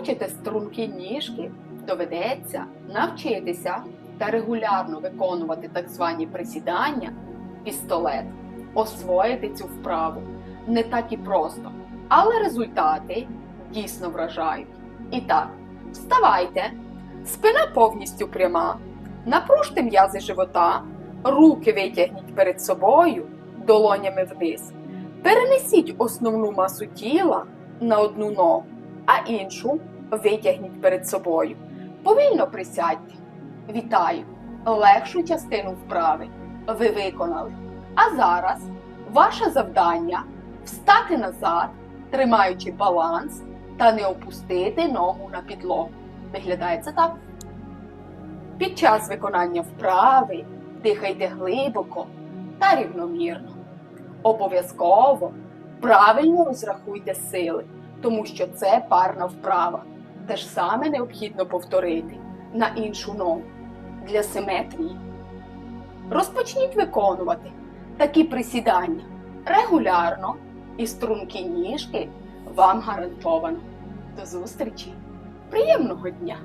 Хочете стрункі ніжки? Доведеться навчитися та регулярно виконувати так звані присідання, пістолет, освоїти цю вправу не так і просто, але результати дійсно вражають. І так, вставайте, спина повністю пряма, напружте м'язи живота, руки витягніть перед собою, долонями вниз. Перенесіть основну масу тіла на одну ногу, а іншу витягніть перед собою. Повільно присядьте. Вітаю! Легшу частину вправи ви виконали. А зараз ваше завдання встати назад, тримаючи баланс та не опустити ногу на підлогу. Виглядає це так. Під час виконання вправи дихайте глибоко та рівномірно. Обов'язково правильно розрахуйте сили, тому що це парна вправа. Те ж саме необхідно повторити на іншу ногу для симетрії. Розпочніть виконувати такі присідання регулярно і стрункі ніжки вам гарантовано. До зустрічі! Приємного дня!